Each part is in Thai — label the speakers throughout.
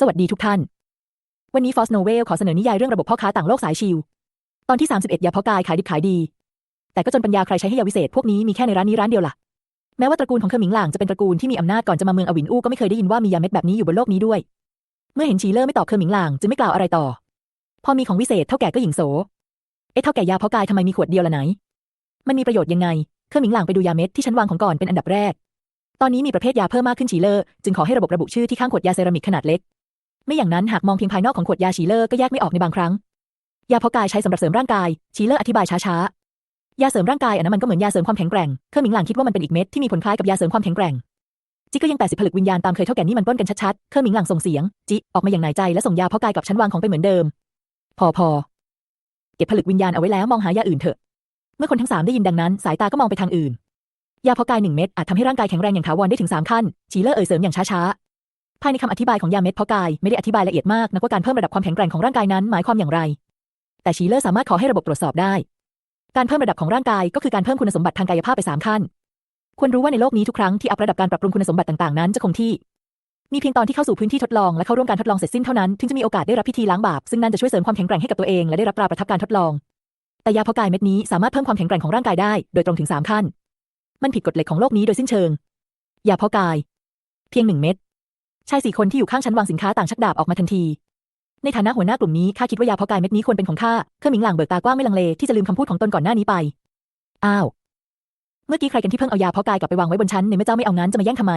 Speaker 1: สวัสดีทุกท่าน วันนี้ฟอสโนเวลขอเสนอนิยายเรื่องระบบพ่อค้าต่างโลกสายชิลตอนที่ 31 ยาเพาะกายขายดิบขายดี แต่ก็จนปัญญาใครใช้ให้ยาวิเศษพวกนี้มีแค่ในร้านนี้ร้านเดียวล่ะ แม้ว่าตระกูลของเคอหมิงหลางจะเป็นตระกูลที่มีอำนาจก่อนจะมาเมืองอวินอู้ก็ไม่เคยได้ยินว่ามียาเม็ดแบบนี้อยู่บนโลกนี้ด้วย เมื่อเห็นชีเลอร์ไม่ตอบเคอหมิงหลางจึงไม่กล่าวอะไรต่อ พอมีของวิเศษเท่าแก่ก็หญิงโส เอ๊ะเท่าแก่ยาพาะกายทำไมมีขวดเดียวละไหน มันมีประโยชน์ยังไง เคอหมิงหลางไปดูยาเม็ดที่ชั้นวางของก่อนเป็นอันดับแรก ตอนนี้มีประเภทยาเพิ่มมากขึ้นชีเลอร์จึงขอให้ระบบระบุชื่อที่ข้างขวดยาเซรามิกขนาดเล็ก ไม่อย่างนั้นหากมองเพียงภายนอกของขวดยาชีเลอร์ก็แยกไม่ออกในบางครั้ง ยาเพาะกายใช้สำหรับเสริมร่างกายชีเลอร์อธิบายช้าๆ ยาเสริมร่างกายอันนั้นมันก็เหมือนยาเสริมความแข็งแกร่ง เคอร์หมิงหลางคิดว่ามันเป็นอีกเม็ดที่มีผลคล้ายกับยาเสริมความแข็งแกร่ง จิก็ยังแปดสิบผลึกวิญญาณตามเคยเท่าแก่นี่มันป้นกันชัดๆ เคอร์หมิงหลางส่งเสียง จิออกมาอย่างหนายใจและส่งยาเพาะกายกับชั้นวางของไปเหมือนเดิม พอพอเก็บผลึกวิญญาณเอาไว้แล้วมองหายาอื่นเถอะ เมื่อคนทั้งสามได้ยินดังนั้น สายตาก็มองไปทางอื่น ยาเพาะกายหนึ่งเม็ดอาจทำให้ร่างกายแข็งแรงอย่างถาวรได้ถึงสามขั้นชีเลอร์เอ่ยเสริมอย่างช้าๆ ภายในคำอธิบายของยาเม็ดเพาะกายไม่ได้อธิบายละเอียดมากนักว่าการเพิ่มระดับความแข็งแกร่งของร่างกายนั้นหมายความอย่างไร แต่ชีเลอร์สามารถขอให้ระบบตรวจสอบได้ การเพิ่มระดับของร่างกายก็คือการเพิ่มคุณสมบัติทางกายภาพไปสามขั้น ควรรู้ว่าในโลกนี้ทุกครั้งที่อัพระดับการปรับปรุงคุณสมบัติต่างๆนั้นจะคงที่ มีเพียงตอนที่เข้าสู่พื้นที่ทดลองและเข้าร่วมการทดลองเสร็จสิ้นเท่านั้นถึงจะมีโอกาสได้รับพิธีล้างบาปซึ่งนั่นจะช่วยเสริมความแข็งแกร่งให้กับตัวเองและได้รับตราประทับการทดลอง แต่ยาเพาะกายเม็ดนี้สามารถเพิ่มความแข็งแกร่งของร่างกายได้โดยตรงถึงสามขั้น มันผิดกฎเหล็กของโลกนี้โดยสิ้นเชิง ยาเพาะกาย เพียงหนึ่งเม็ด ชายสี่คนที่อยู่ข้างชั้นวางสินค้าต่างชักดาบออกมาทันที ในฐานะหัวหน้ากลุ่มนี้ข้าคิดว่ายาเพาะกายเม็ดนี้ควรเป็นของข้าเครื่องหมิงหลางเบิกตากว้างไม่ลังเลที่จะลืมคำพูดของตนก่อนหน้านี้ไป อ้าว เมื่อกี้ใครกันที่เพิ่งเอายาเพาะกายกลับไปวางไว้บนชั้นในเมื่อเจ้าไม่เอางั้นจะมาแย่งทำไม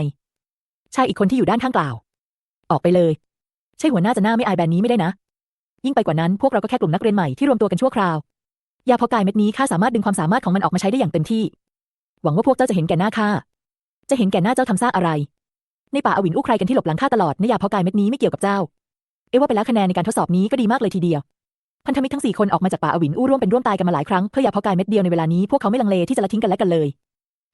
Speaker 1: ชายอีกคนที่อยู่ด้านข้างกล่าว ออกไปเลย ใช่หัวหน้าจะหน้าไม่อายแบรนด์นี้ไม่ได้นะ ยิ่งไปกว่านั้นพวกเราก็แค่กลุ่มนักเรียนใหม่ที่รวมตัวกันชั่วคราวยาเพาะกายเม็ดนี้ข้าสามารถดึงความสามารถของมันออกมาใช้ได้อย่างเต็มที่ หวังว่าพวกเจ้าจะเห็นแก่หน้าข้าจะเห็นแก่หน้าเจ้าทำซ่าอะไร ในป่าอวินอู้ใครกันที่หลบหลังข้าตลอดในยาเพาะกายเม็ดนี้ไม่เกี่ยวกับเจ้า เอว่าไปแล้วคะแนนในการทดสอบนี้ก็ดีมากเลยทีเดียว พันธมิตรทั้งสี่คนออกมาจากป่าอวินอู้ร่วมเป็นร่วมตายกันมาหลายครั้งเพื่อยาเพาะกายเม็ดเดียวในเวลานี้พวกเขาไม่ลังเลที่จะละทิ้งกันและกันเลย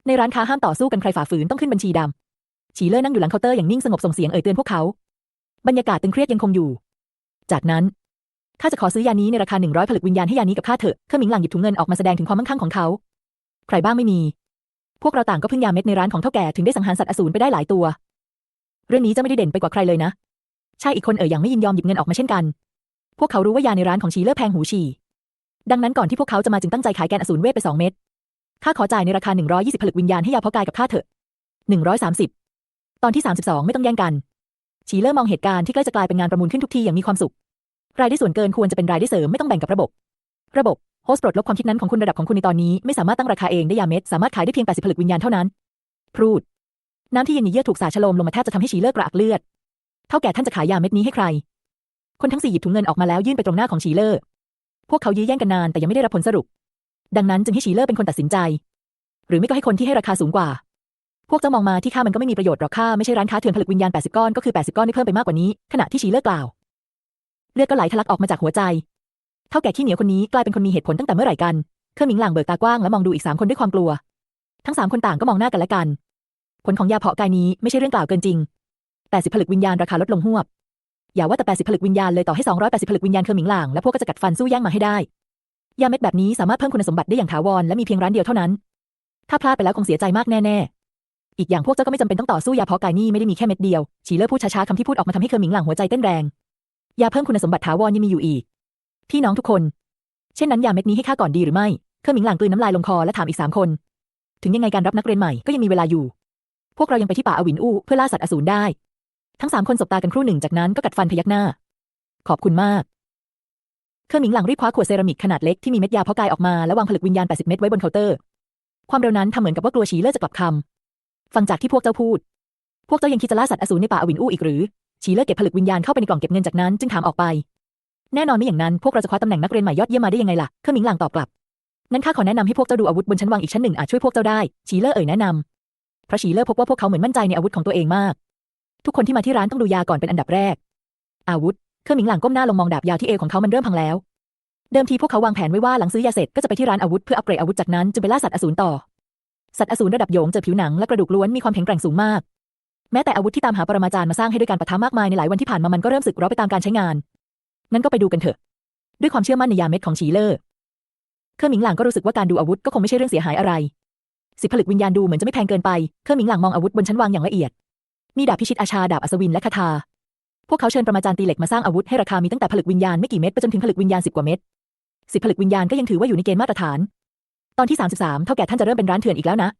Speaker 1: ในร้านค้าห้ามต่อสู้กันใครฝ่าฝืนต้องขึ้นบัญชีดำฉีเลอร์นั่งอยู่หลังเคาน์เตอร์อย่างนิ่งสงบส่งเสียงเอ่ยเตือนพวกเขาบรรยากาศตึงเครียดยังคงอยู่ จากนั้นข้าจะขอซื้อยานี้ในราคาหนึ่งร้อยผลึกวิญญาณให้ยานี้กับข้าเถอะเครื่องมิงหลังหยิบถุงเงินออกมาแสดงถึงความมั่งคั่งของเขา ใครบ้างไม่มี พวกเราต่างก็พึ่งยาเม็ดในร้านของเท่าแก่ถึงได้สังหารสัตว์อสูรไปได้หลายตัว รื่องนี้จะไม่ได้เด่นไปกว่าใครเลยนะชายอีกคนเอ่ยอย่างไม่ยินยอมหยิบเงินออกมาเช่นกัน พวกเขารู้ว่ายาในร้านของชีเลอร์แพงหูฉี่ดังนั้นก่อนที่พวกเขาจะมาจึงตั้งใจขายแกนอสูรเวทไปสองเม็ดข้าขอจ่ายในราคาหนึ่งร้อยี่สิบผลึกวิญญาณให้ยาเพาะกายกับข้าเถอะหนึ่งร้อยสามสิบตอนที่สามสิบสองไม่ต้องแย่งกัน ชีเลอร์มองเหตุการณ์ที่ใกล้จะกลายเป็นงานประมูลขึ้นทุกทีอย่างมีความสุข รายได้ส่วนเกินควรจะเป็นรายได้เสริมไม่ต้องแบ่งกับระบบ ระบบโฮสต์ปลดลบความคิดนั้นของคุณระดับของคุณในตอนนี้ ไม่สามารถตั้งราคาเองได้ยาเม็ดสามารถขายได้เพียง 80 ผลึกวิญญาณเท่านั้น พูด น้ำที่เย็นเยือกถูกสาชโลมลงมาแทบจะทำให้ชีเลอร์กระอักเลือด เท่าแก่ท่านจะขายยาเม็ดนี้ให้ใคร คนทั้งสี่หยิบถุงเงินออกมาแล้วยื่นไปตรงหน้าของชีเลอร์พวกเขายื้อแย่งกันนานแต่ยังไม่ได้รับผลสรุป ดังนั้นจึงให้ชีเลอร์เป็นคนตัดสินใจ หรือไม่ก็ให้คนที่ให้ราคาสูงกว่า พวกเจ้ามองมาที่ข้ามันก็ไม่มีประโยชน์หรอกข้าไม่ใช่ร้านค้าเถื่อนผลึกวิญญาณ80ก้อนก็คือ80ก้อนที่เพิ่มไปมากกว่านี้ขณะที่ชีเลอร์กล่าวเลือดก็ไหลทะลักออกมาจากหัวใจ เท่าแก่ขี้เหนียวคนนี้กลายเป็นคนมีเหตุผลตั้งแต่เมื่อไหร่กัน เครื่องมิงหลางเบิกตากว้างและมองดูอีกสามคนด้วยความกลัว ทั้งสามคนต่างก็มองหน้ากันและกัน ผลของยาเพาะกายนี้ไม่ใช่เรื่องกล่าวเกินจริง80ผลึกวิญญาณราคาลดลงหวบ อย่าว่าแต่80ผลึกวิญญาณเลยต่อให้280ผลึกวิญญาณเครื่องหมิงหลางและพวกก็จะกัดฟันสู้แย่งมาให้ได้ ยาเม็ดแบบนี้สามารถเพิ่มคุณสมบัติได้อย่างถาวรและมีเพียงร้านเดียวเท่านั้น ถ้าพลาดไปแล้วคงเสียใจมากแน่ๆ อีกอย่างพวกเจ้าก็ไม่จำเป็นต้องต่อสู้ยาเพาะกายนี่ไม่ได้มีแค่เม็ดเดียวฉีเลอร์พูดช้าๆคำที่พูดออกมาทำให้เคอหมิงหลางหัวใจเต้นแรง ยาเพิ่มคุณสมบัติถาวรยังมีอยู่อีก พี่น้องทุกคน เช่นนั้นยาเม็ดนี้ให้ข้าก่อนดีหรือไม่ เคอหมิงหลางกลืนน้ำลายลงคอและถามอีกสามคน ถึงยังไงการรับนักเรียนใหม่ก็ยังมีเวลาอยู่ พวกเรายังไปที่ป่าอวินอู้เพื่อล่าสัตว์อสูรได้ ทั้งสามคนสบตากันครู่หนึ่งจากนั้นก็กัดฟันพยักหน้า ขอบคุณมาก เคอร์หมิงหลางรีบคว้าขวดเซรามิกขนาดเล็กที่มีเม็ดยาเพาะกายออกมาและวางผลึกวิญญาณ 80 เม็ดไว้บนเคาน์เตอร์ ความเร็วนั้นทำเหมือนกับว่ากลัวฉีเลอร์จะกลับคำฟังจากที่พวกเจ้าพูด พวกเจ้ายังคิดจะล่าสัตว์อสูรในป่าอวินอู้อีกหรือ ฉีเลอร์เก็บผลึกวิญญาณเข้าไปในกล่องเก็บเงินจากนั้นจึงถามออกไป แน่นอนไม่อย่างนั้นพวกเราจะคว้าตำแหน่งนักเรียนใหม่ยอดเยี่ยมมาได้ยังไงล่ะเคอร์หมิงหลางตอบกลับงั้นข้าขอแนะนำให้พวกเจ้าดูอาวุธบนชั้นวางอีกชั้นหนึ่งอาจช่วยพวกเจ้าได้ฉีเลอร์เอ่ยแนะนำ พระฉีเลอร์พบว่าพวกเขาเหมือนมั่นใจในอาวุธของตัวเองมาก ทุกคนที่มาที่ร้านต้องดูยาก่อนเป็นอันดับแรก อาวุธเคอร์หมิงหลางก้มหน้าลงมองดาบยาวที่เอวของเขามันเริ่มพังแล้ว เดิมทีพวกเขาวางแผนไว้ว่าหลังซื้อยาเสร็จก็จะไปที่ร้านอาวุธเพื่ออัปเกรดอาวุธจากนั้นจะไปล่าสัตว์อสูรต่อ สัตว์อสูรระดับโยงเจอผิวหนังและกระดูกล้วนมีความแข็งแกร่งสูงมาก แม้แต่อาวุธที่ตามหาปรมาจารย์มาสร้างให้ด้วยการปะทะมากมายในหลายวันที่ผ่านมามันก็เริ่มสึกหรอไปตามการใช้งาน งั้นก็ไปดูกันเถอะ ด้วยความเชื่อมั่นในยาเม็ดของฉีเลอร์เคอร์หมิงหลางก็รู้สึกว่าการดูอาวุธก็คงไม่ใช่เรื่องเสียหายอะไร สิบผลึกวิญญาณดูเหมือนจะไม่แพงเกินไป เคอร์หมิงหลางมองอาวุธบนชั้นวางอย่างละเอียด มีดาบพิชิตอาชาดาบอัศวินและคาถา พวกเขาเชิญประมาจารย์ตีเหล็กมาสร้างอาวุธให้ราคามีตั้งแต่ผลึกวิญญาณไม่กี่เม็ดไปจนถึงผลึกวิญญาณสิบกว่าเม็ดสิบผลึกวิญญาณก็ยังถือว่าอยู่ในเกณฑ์มาตรฐาน ตอนที่สามสิบสามเท่าแก่ท่านจะเริ่มเป็นร้านเถื่อนอีกแล้วนะ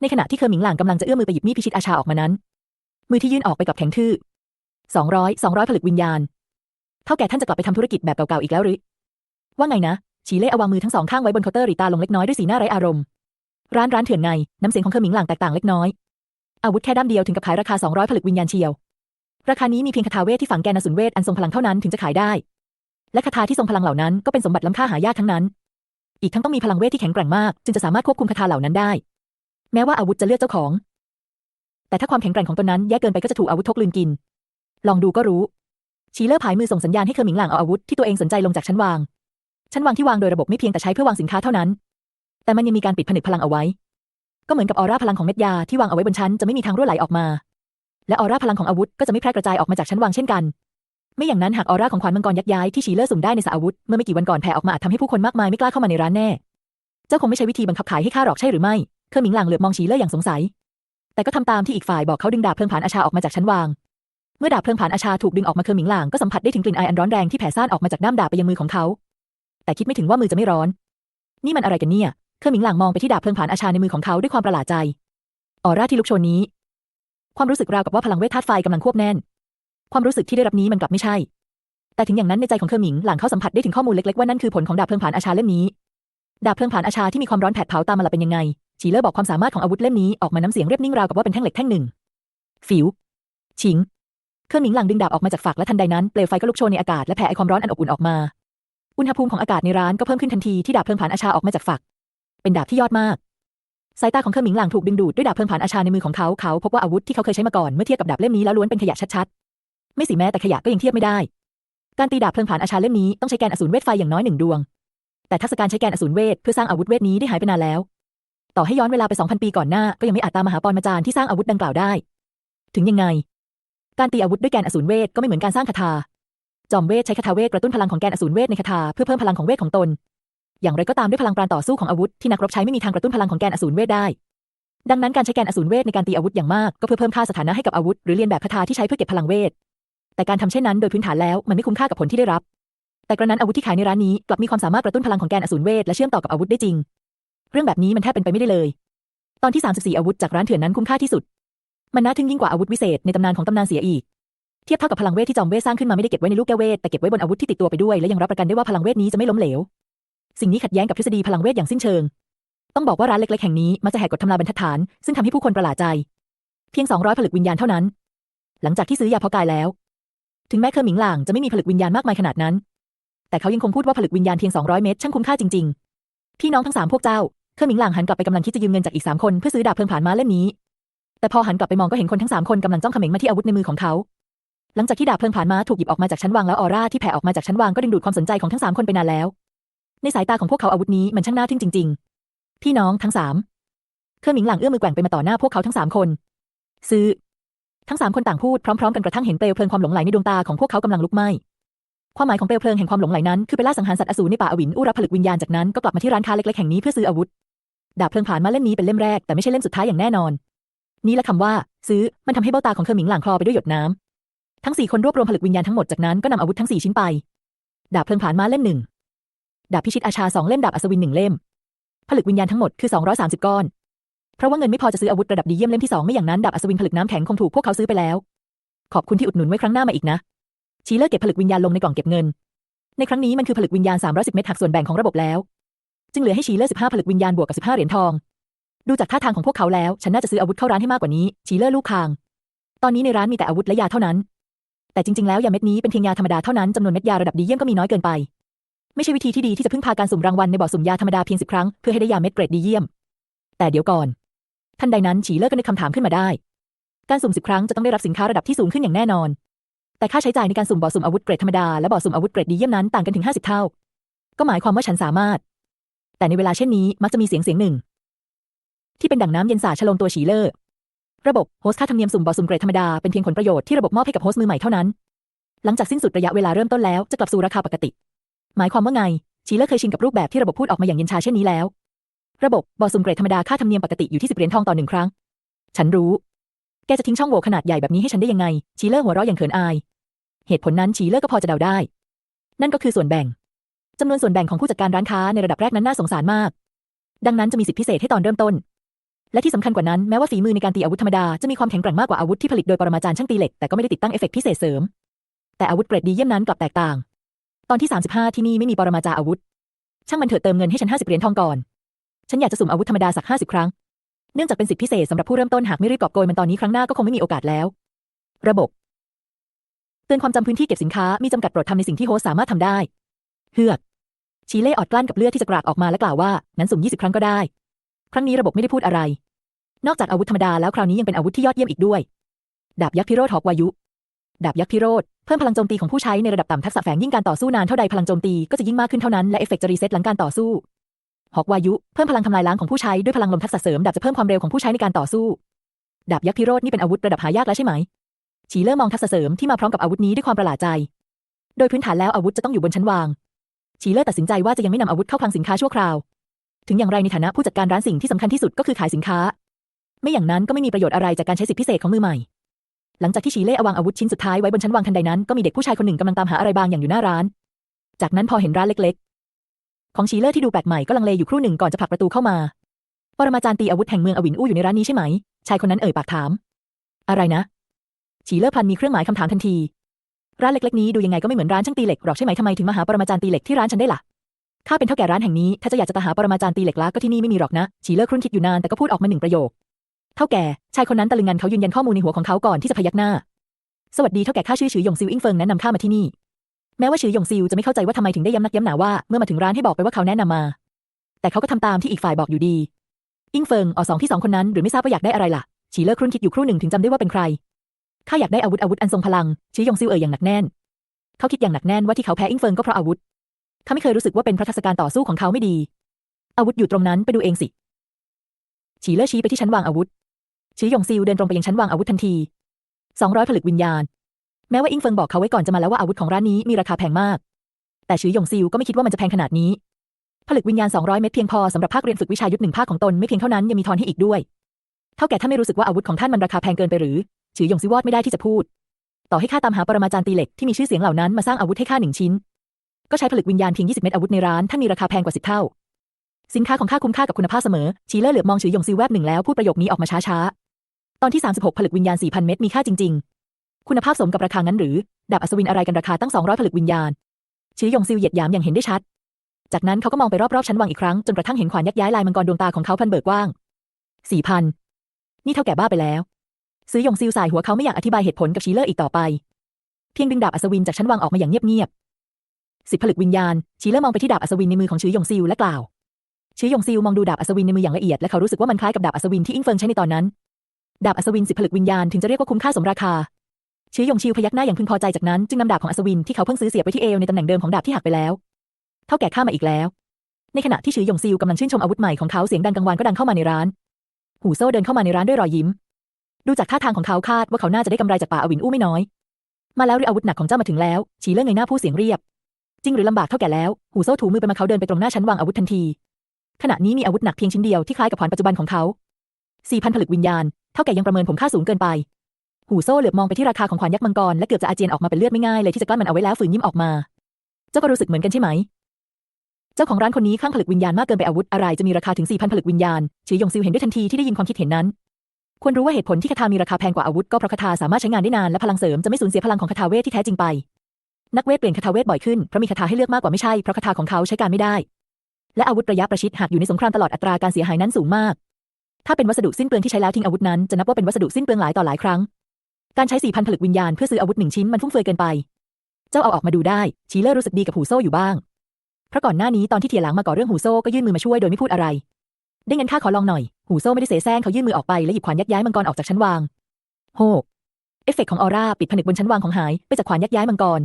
Speaker 1: ในขณะที่เคอหมิงหลางกำลังจะเอื้อมมือไปหยิบมีดพิชิตอาชาออกมานั้น มือที่ยื่นออกไปกับแข็งทื่อสองร้อยสองร้อยผลึกวิญญาณ เท่าแก่ท่านจะกลับไปทำธุรกิจแบบเก่าๆอีกแล้วหรือ ว่าไงนะฉีเล่เอาวางมือทั้งสองข้างไว้บนเคาน์เตอร์หรีตาลงเล็กน้อยด้วยสีหน้าไร้อารมณ์ ร้านร้านเถื่อนไงน้ำเสียงของเคอหมิงหลางแตกต่างเล็กน้อย อาวุธแค่ด้ามเดียวถึงกับขายราคา 200 ผลึกวิญญาณเชียว ราคานี้มีเพียงคาถาเวทที่ฝังแกนอสูรเวทอันทรงพลังเท่านั้นถึงจะขายได้ และคาถาที่ทรงพลังเหล่านั้นก็เป็นสมบัติล้ำค่าหายากทั้งนั้น อีกทั้งต้องมีพลังเวทที่แข็งแกร่งมาก จึงจะสามารถควบคุมคาถาเหล่านั้นได้ แม้ว่าอาวุธจะเลือกเจ้าของ แต่ถ้าความแข็งแกร่งของตนนั้นแย่เกินไปก็จะถูกอาวุธทกลืนกิน ลองดูก็รู้ชีเลอร์ผายมือส่งสัญญาณให้เคอหมิงหลางเอาอาวุธที่ตัวเองสนใจลงจากชั้นวางชั้นวางที่วางโดยระบบไม่เพียงแต่ใช้เพื่อวางสินค้าเท่านั้น แต่มันยังมีการปิดผนึกพลังเอาไว้ ก็เหมือนกับออร่าพลังของเม็ดยาที่วางเอาไว้บนชั้นจะไม่มีทางรั่วไหลออกมา และออร่าพลังของอาวุธก็จะไม่แพร่กระจายออกมาจากชั้นวางเช่นกัน ไม่อย่างนั้นหากออร่าของขวานมังกรยักย้ายที่ชีเลอร์สุ่มได้ในสระอาวุธเมื่อไม่กี่วันก่อนแผ่ออกมาอาจทำให้ผู้คนมากมายไม่กล้าเข้ามาในร้านแน่ เจ้าคงไม่ใช้วิธีบังคับขายให้ข้าหรอกใช่หรือไม่เคอหมิงหลางเหลือบมองชีเลอร์อย่างสงสัย แต่ก็ทำตามที่อีกฝ่ายบอกเขาดึงดาบเพลิงผานอาชาออกมาจากชั้นวางเมื่อดาบเพลิงผานอาชาถูกดึงออกมาเคอหมิงหลางก็สัมผัสได้ถึงกลิ่นไออันร้อนแรงที่แผ่ซ่านออกมาจากด้ามดาบไปยังมือของเขา แต่คิดไม่ถึงว่ามือจะไม่ร้อน นี่มันอะไรกันเนี่ย เคอหมิงหลางมองไปที่ดาบเพลิงผานอาชาในมือของเขาด้วยความประหลาดใจออร่าที่ลุกโชนนี้ ความรู้สึกราวกับว่าพลังเวทธาตุไฟกำลังควบแน่น ความรู้สึกที่ได้รับนี้มันกลับไม่ใช่ แต่ถึงอย่างนั้นในใจของเคอหมิงหลางเขาสัมผัสได้ถึงข้อมูลเล็กๆว่านั่นคือผลของดาบเพลิงผานอาชาเล่มนี้ดาบเพลิงผานอาชาที่มีความร้อนแผดเผาตามมาละเป็นยังไงฉีเลอร์บอกความสามารถของอาวุธเล่มนี้ออกมาน้ำเสียงเรียบนิ่งราวกับว่าเป็นแท่งเหล็กแท่งหนึ่ง ฟิว ชิง เครื่องหมิงหลังดึงดาบออกมาจากฝักและทันใดนั้นเปลวไฟก็ลุกโชนในอากาศและแผ่ไอความร้อนอันอบอุ่นออกมา อุณหภูมิของอากาศในร้านก็เพิ่มขึ้นทันทีที่ดาบเพลิงผ่านอาชาออกมาจากฝัก เป็นดาบที่ยอดมากสายตาของเครื่องหมิงหลังถูกดึงดูดด้วยดาบเพลิงผ่านอาชาในมือของเขาเขาพบว่าอาวุธที่เขาเคยใช้มาก่อนเมื่อเทียบกับดาบเล่มนี้แล้วล้วนเป็นขยะชัดๆ ไม่สิแม้แต่ขยะก็ยังเทียบไม่ได้ การตีดาบเพลิงผ่านอาชาเล่มนี้ต้องใช้แกนอสูรเวทไฟอย่างน้อยหนึ่งดวง แต่ทักษะการใช้แกนอสูรเวทเพื่อสร้างอาวุธเวทนี้ได้หายไปนานแล้ว ต่อให้ย้อนเวลาไป 2,000 ปีก่อนหน้าก็ยังไม่อาจตามมหาปรมาจารย์ที่สร้างอาวุธดังกล่าวได้ ถึงยังไง การตีอาวุธด้วยแกนอสูรเวทก็ไม่เหมือนการสร้างคาถา จอมเวทใช้คาถาเวทกระตุ้นพลังของแกนอสูรเวทในคาถาเพื่อเพิ่มพลังของเวทของตน อย่างไรก็ตามด้วยพลังปราณต่อสู้ของอาวุธที่นักรบใช้ไม่มีทางกระตุ้นพลังของแกนอสูรเวทได้ ดังนั้นการใช้แกนอสูรเวทในการตีอาวุธอย่างมากก็เพื่อเพิ่มค่าสถานะให้กับอาวุธหรือเรียนแบบคาถาที่ใช้เพื่อเก็บพลังเวท แต่การทำเช่นนั้นโดยพื้นฐานแล้วมันไม่คุ้มค่ากับผลที่ได้รับ แต่กระนั้นอาวุธที่ขายในร้านนี้กลับมีความสามารถกระตุ้นพลังของแกนอสูรเวทและเชื่อมต่อกับอาวุธได้จริง เรื่องแบบนี้มันแทบเป็นไปไม่ได้เลย ตอนที่ 34 อาวุธจากร้านเถื่อนนั้นคุ้มค่าที่สุด มันน่าทึ่งยิ่งกว่าอาวุธวิเศษในตำนานของตำนานเสียอีกเทียบเท่ากับพลังเวทที่จอมเวทสร้างขึ้นมาไม่ได้เก็บไว้ในลูกแก้วเวทแต่เก็บไว้บนอาวุธที่ติดตัวไปด้วยและยังรับประกันได้ว่าพลังเวทนี้จะไม่ล้มเหลว สิ่งนี้ขัดแย้งกับทฤษฎีพลังเวทอย่างสิ้นเชิง ต้องบอกว่าร้านเล็กๆแห่งนี้มักจะแหกกฎทำลายบรรทัดฐาน ซึ่งทำให้ผู้คนประหลาดใจ เพียง 200 ผลึกวิญญาณเท่านั้น หลังจากที่ซื้อยาพาะกายแล้ว ถึงแม้เคอหมิงหลางจะไม่มีผลึกวิญญาณมากมายขนาดนั้น แต่เขายังคงพูดว่าผลึกวิญญาณเพียง 200 เม็ดช่างคุ้มค่าจริง ๆ พี่น้องทั้งสามพวกเจ้า เคอหมิงหลางหันกลับไปกำลังคิดจะยืมเงินจากอีกสามคนเพื่อซื้อดาบเพลิงผ่านม้าเล่มนี้ แต่พอหันกลับไปมองก็เห็นคนทั้งสามคนกำลังจ้องเขม็งมาที่อาวุธในมือของเขาหลังจากที่ดาบเพลิงผ่านมาถูกหยิบออกมาจากชั้นวางแล้วออร่าที่แผ่ออกมาจากชั้นวางก็ดึงดูดความสนใจของทั้งสามคนไปนานแล้ว ในสายตาของพวกเขาอาวุธนี้มันช่างน่าทึ่งจริง ๆ พี่น้องทั้งสามเคอหมิงหลางเอื้อมมือแกว่งไปมาต่อหน้าพวกเขาทั้งสามคน ซื้อ ทั้งสามคนต่างพูดพร้อม ๆ กันกระทั่งเห็นเปลวเพลิงความหลงไหลในดวงตาของพวกเขากำลังลุกไหม้ความหมายของเปลวเพลิงแห่งความหลงไหลนั้นคือไปล่าสังหารสัตว์อสูรในป่าอวินอู้รับผลึกวิญญาณจากนั้นก็กลับมาที่ร้านค้าเล็กๆแห่งนี้เพื่อซื้ออาวุธดาบเพลิงผ่านมาเล่มนี้เป็นเล่มแรกแต่ไม่ใช่เล่มสุดท้ายอย่างแน่นอน นี่และคำว่า ซื้อมันทำให้เบ้าตาของเคอหมิงหลางคลอไปด้วยหยดน้ำทั้งสี่คนรวบรวมผลึกวิญญาณทั้งหมดจากนั้นก็นำอาวุธทั้งสี่ชิ้นไปดาบเพลิงผ่านมาเล่มหนึ่ง ดาบพิชิตอาชาสองเล่มดาบอัศวินหนึ่งเล่ม ผลึกวิญญาณทั้งหมดคือ 230 ก้อน เพราะว่าเงินไม่พอจะซื้ออาวุธระดับดีเยี่ยมเล่มที่สองไม่อย่างนั้นดาบอัศวินผลึกน้ำแข็งคงถูกพวกเขาซื้อไปแล้ว ขอบคุณที่อุดหนุนไว้ครั้งหน้ามาอีกนะ ชีเลอร์เก็บผลึกวิญญาณลงในกล่องเก็บเงิน ในครั้งนี้มันคือผลึกวิญญาณ310เม็ดหักส่วนแบ่งของระบบแล้ว จึงเหลือให้ชีเลอร์15ผลึกวิญญาณบวกกับ15เหรียญทอง ดูจากท่าทางของพวกเขาแล้ว ฉันน่าจะซื้ออาวุธเข้าร้านให้มากกว่านี้ ชีเลอร์ลูกคาง ตอนนี้ในร้านมีแต่อาวุธและยาเท่านั้น แต่จริง ๆ แล้วยาเม็ดนี้เป็นเพียงยาธรรมดาเท่านั้นจำนวนเม็ดยาระดับดีเยี่ยมก็มีน้อยเกินไป ไม่ใช่วิธีที่ดีที่จะพึ่งพาการสุ่มรางวัลในบ่อสุ่มยาธรรมดาเพียงสิบครั้งเพื่อให้ได้ยาเม็ดเกรดดีเยี่ยม แต่เดี๋ยวก่อนทันใดนั้นฉีเลิกก็นึกคำถามขึ้นมาได้ การสุ่มสิบครั้งจะต้องได้รับสินค้าระดับที่สูงขึ้นอย่างแน่นอน แต่ค่าใช้จ่ายในการสุ่มบ่อสุ่มอาวุธเกรดธรรมดาและบ่อสุ่มอาวุธเกรดดีเยี่ยมนั้นต่างกันถึงห้าสิบเท่า ก็หมายความว่าฉันสามารถ แต่ในเวลาเช่นนี้มักจะมีเสียงเสียงหนึ่ง ที่เป็นดั่งน้ำเย็นสาฉลมตัวฉีเลอร์ระบบโฮสต์ค่าธรรมเนียมสุ่มบ่อสุ่มเกรดธรรมดาเป็นเพียงผลประโยชน์ที่ระบบมอบให้กับโฮสต์มือใหม่เท่านั้น หลังจากสิ้นสุดระยะเวลาเริ่มต้นแล้วจะกลับสู่ราคาปกติ หมายความว่าไง ชีเลอร์เคยชินกับรูปแบบที่ระบบพูดออกมาอย่างเย็นชาเช่นนี้แล้ว ระบบบอสุ่มเกรดธรรมดาค่าธรรมเนียมปกติอยู่ที่สิบเหรียญทองต่อหนึ่งครั้ง ฉันรู้ แกจะทิ้งช่องโหว่ขนาดใหญ่แบบนี้ให้ฉันได้ยังไง ชีเลอร์หัวเราะอย่างเขินอาย เหตุผลนั้นฉีเล่อก็พอจะเดาได้ นั่นก็คือส่วนแบ่งจำนวนส่วนแบ่งของผู้จัดการร้านค้าในระดับแรกนั้นน่าสงสารมาก ดังนั้นจะมีสิทธิพิเศษให้ตอนเริ่มต้น และที่สำคัญกว่านั้นแม้ว่าฝีมือในการตีอาวุธธรรมดาจะมีความแข็งแกร่งมากกว่าอาวุธที่ผลิตโดยปรมาจารย์ช่างตีเหล็กแต่ก็ไม่ได้ติดตั้งเอฟเฟกต์พิเศษเสริม แต่อาวุธเกรดดีเยี่ยมนั้นกลับแตกต่าง ตอนที่ 35 ที่นี่ไม่มีปรมาจารย์อาวุธ ช่างมันเถอะเติมเงินให้ฉัน 50 เหรียญทองก่อน ฉันอยากจะสุ่มอาวุธธรรมดาสัก 50 ครั้ง เนื่องจากเป็นสิทธิพิเศษสำหรับผู้เริ่มต้นหากไม่รีบกอบโกยมันตอนนี้ครั้งหน้าก็คงไม่มีโอกาสแล้ว ระบบ เตือนความจำพื้นที่เก็บสินค้ามีจำกัดโปรดทำในสิ่งที่โฮสสามารถทำได้ เฮือก ชีเล่ออดกลั้นกับเลือดที่จะกรากออกมาและกล่าวว่างั้นสุ่ม20 ครั้งก็ได้ ครั้งนี้ระบบไม่ได้พูดอะไร นอกจากอาวุธธรรมดาแล้วคราวนี้ยังเป็นอาวุธที่ยอดเยี่ยมอีกด้วย ดาบยักษ์พิโรธหอกวายุ ดาบยักษ์พิโรธเพิ่มพลังโจมตีของผู้ใช้ในระดับต่ำทักษะแฝงยิ่งการต่อสู้นานเท่าใดพลังโจมตีก็จะยิ่งมากขึ้นเท่านั้นและเอฟเฟกต์จะรีเซ็ตหลังการต่อสู้หอกวายุเพิ่มพลังทำลายล้างของผู้ใช้ด้วยพลังลมทักษะเสริมดาบจะเพิ่มความเร็วของผู้ใช้ในการต่อสู้ดาบยักษ์พิโรธนี่เป็นอาวุธระดับหายากแล้วใช่ไหมฉีเล่อมองทักษะเสริมที่มาพร้อมกับอาวุธนี้ด้วยความประหลาดใจ โดยพื้นฐานแล้วอาวุธจะต้องอยู่บนชั้นวางฉีเล่อตัดสินใจว่าจะยังไม่นำอาวุธเข้าคลังสินค้าชั่วคราว ถึงอย่างไรในฐานะผู้จัดการร้านสิ่งที่สำคัญที่สุดก็คือขายสินค้า ไม่อย่างนั้นก็ไม่มีประโยชน์อะไรจากการใช้สิทธิพิเศษของมือใหม่ หลังจากที่ฉีเล่อวางอาวุธชิ้นสุดท้ายไว้บนชั้นวางทันใดนั้นก็มีเด็กผู้ชายคนหนึ่งกำลังตามหาอะไรบางอย่างอยู่หน้าร้าน จากนั้นพอเห็นร้านเล็กๆ ของฉีเล่ที่ดูแปลกใหม่ก็ลังเลอยู่ครู่หนึ่งก่อนจะผลักประตูเข้ามา ปรมาจารย์ตีอาวุธแห่งเมืองอวินอู้อยู่ในร้านนี้ใช่ไหม ชายคนนั้นเอ่ยปากถาม อะไรนะ ฉีเล่พันมีเครื่องหมายคำถามทันที ร้านเล็กๆนี้ดูยังไงก็ไม่เหมือนร้านช่างตีเหล็กหรอกใช่ไหมทำไมถึงมาหาปรมาจารย์ตีเหล็กที่ร้านฉันได้ล่ะข้าเป็นเท่าแก่ร้านแห่งนี้ถ้าจะอยากจะตาหาปรมาจารย์ตีเหล็กละก็ที่นี่ไม่มีหรอกนะฉีเล่ครุ่นคิดอยู่นานแต่ก็พูดออกมาหนึ่งประโยค เท่าแก่ ชายคนนั้นตะลึงงันเขายืนยันข้อมูลในหัวของเขาก่อนที่จะพยักหน้า สวัสดีเท่าแก่ข้าชื่อฉือหยงซิวอิงเฟิงแนะนำข้ามาที่นี่แม้ว่าฉือหยงซิวจะไม่เข้าใจว่าทำไมถึงได้ย้ำนักย้ำหนาว่าเมื่อมาถึงร้านให้บอกไปว่าเขาแนะนำมา แต่เขาก็ทำตามที่อีกฝ่ายบอกอยู่ดี อิงเฟิงอ๋อสองที่สองคนนั้นหรือไม่ทราบว่าอยากได้อะไรล่ะฉีเลิกครุ่นคิดอยู่ครู่หนึ่งถึงจำได้ว่าเป็นใครข้าอยากได้อาวุธอาวุธอันทรงพลังฉือหยงซิวเอ่ยอย่างหนักแน่น เขาคิดอย่างหนักแน่นว่าที่เขาแพ้อิงเฟิงก็เพราะอาวุธเขาไม่เคยรู้สึกว่าเป็นพระทักษะการต่อสู้ของเขาไม่ดี อาวุธอยู่ตรงนั้นไปดูเองสิฉีเล่ชี้ไปที่ชั้นวางอาวุธ ฉีหยงซิวเดินตรงไปยังชั้นวางอาวุธทันทีสองร้อยผลึกวิญญาณ แม้ว่าอิงเฟิงบอกเขาไว้ก่อนจะมาแล้วว่าอาวุธของร้านนี้มีราคาแพงมาก แต่ฉือหยงซิวก็ไม่คิดว่ามันจะแพงขนาดนี้ ผลึกวิญญาณ200เม็ดเพียงพอสำหรับภาคเรียนฝึกวิชายุทธหนึ่งภาคของตนไม่เพียงเท่านั้นยังมีทอนให้อีกด้วย เท่าแก่ท่านไม่รู้สึกว่าอาวุธของท่านมันราคาแพงเกินไปหรือฉือหยงซิวอดไม่ได้ที่จะพูด ต่อให้ข้าตามหาปรมาจารย์ตีเหล็กที่มีชื่อเสียงเหล่านั้นมาสร้างอาวุธให้ข้าหนึ่งชิ้น ก็ใช้ผลึกวิญญาณเพียง20 เม็ดอาวุธในร้านท่านมีราคาแพงกว่า10เท่า สินค้าของข้าคุ้มค่ากับคุณภาพเสมอชีเล่เหลือบมองฉือหยงซิวแวบหนึ่งแล้วพูดประโยคนี้ออกมาช้าๆ ตอนที่ 36 ผลึกวิญญาณ 4,000 เม็ดมีค่าจริง ๆ คุณภาพสมกับราคางั้นหรือ ดาบอัศวินอะไรกันราคาตั้ง 200 ผลึกวิญญาณฉือยงซิวเหยียดหยามอย่างเห็นได้ชัด จากนั้นเขาก็มองไปรอบๆชั้นวางอีกครั้งจนกระทั่งเห็นขวานยักย้ายลายมังกรดวงตาของเขาพันเบิกกว้าง4,000นี่เท่าแก่บ้าไปแล้ว ซื้อยงซิวสายหัวเขาไม่อยากอธิบายเหตุผลกับชีเลอร์อีกต่อไป เพียงดึงดาบอัศวินจากชั้นวางออกมาอย่างเงียบๆสิบผลึกวิญญาณชีเลอร์มองไปที่ดาบอัศวินในมือของชื้อยงซิวและกล่าว ชื้อยงซิวมองดูดาบอัศวินในมืออย่างละเอียดและเขารู้สึกว่ามันคล้ายกับดาบอัศวินที่อิงเฟิงใช้ในตอนนั้น ดาบอัศวินสิบผลึกวิญญาณถึงจะเรียกว่าคุ้มค่าสมราคาชื้อยงชิวพยักหน้าอย่างพึงพอใจจากนั้นจึงนำดาบของอัศวินที่เขาเพิ่งซื้อเสียบไว้ที่เอวในตำแหน่งเดิมของดาบที่หักไปแล้ว เท่าแก่ข้ามาอีกแล้ว ในขณะที่ชื้อยงซิวกำลังชื่นชมอาวุธใหม่ของเขาเสียงดังกังวานก็ดังเข้ามาในร้าน หูโซ่เดินเข้ามาในร้านด้วยรอยยิ้ม ดูจากท่าทางของเขาคาดว่าเขาน่าจะได้กำไรจากป่าอวินอู้ไม่น้อย มาแล้วหรืออาวุธหนักของเจ้ามาถึงแล้วฉีเลื่องเงยหน้าผู้เสียงเรียบ จริงหรือลำบากเท่าแก่แล้ว หูโซ่ถูมือไปมาเขาเดินไปตรงหน้าชั้นวางอาวุธทันที ขณะนี้มีอาวุธหนักเพียงชิ้นเดียวที่คล้ายกับขวานปัจจุบันของเขาสี่พันผลึกวิญญาณ เท่าแก่ยังประเมินผมค่าสูงเกินไป หูโซ่เหลือบมองไปที่ราคาของขวานยักษ์มังกรและเกือบจะอาเจียนออกมาเป็นเลือดไม่ง่ายเลยที่จะกลั้นมันเอาไว้แล้วฝืนยิ้มออกมา เจ้าก็รู้สึกเหมือนกันใช่ไหม เจ้าของร้านคนนี้คลั่งผลึกวิญญาณมากเกินไปอาวุธอะไรจะมีราคาถึงสี่พันผลึกวิญญาณชือยงซิวเห็นด้วยทันทีที่ได้ยินความคิดเห็นนั้น ควรรู้ว่าเหตุผลที่คาถามีราคาแพงกว่าอาวุธก็เพราะคาถาสามารถใช้งานได้นานและพลังเสริมจะไม่สูญเสียพลังของคาถาเวทที่แท้จริงไป นักเวทเปลี่ยนคาถาเวทบ่อยขึ้นเพราะมีคาถาให้เลือกมากกว่าไม่ใช่เพราะคาถาของเขาใช้การไม่ได้และอาวุธระยะประชิดหากอยู่ในสงครามตลอดอัตราการเสียหายนั้นสูงมาก ถ้าเป็นวัสดุสิ้นเปลืองที่ใช้แล้วทิ้งอาวุธนั้นจะนับว่าเป็นวัสดุสิ้นเปลืองหลายต่อหลายครั้ง การใช้สี่พันผลึกวิญญาณเพื่อซื้ออาวุธหนึ่งชิ้นมันฟุ่มเฟือยเกินไป เจ้าเอาออกมาดูได้ ชีเลอร์รู้สึกดีกับหูโซ่อยู่บ้าง เพราะก่อนหน้านี้ตอนที่เทียหลังมาก่อเรื่องหูโซ่ก็ยื่นมือมาช่วยโดยไม่พูดอะไร ได้งั้นข้าขอลองหน่อย หูโซ่ไม่ได้เสแสร้งเขายื่นมือออกไปและหยิบขวานยักย้ายมังกรออกจากชั้นวาง โฮเอฟเฟกต์ของออร่าปิดผนึกบนชั้นวางของหายไปจากขวานยักย้ายมังกร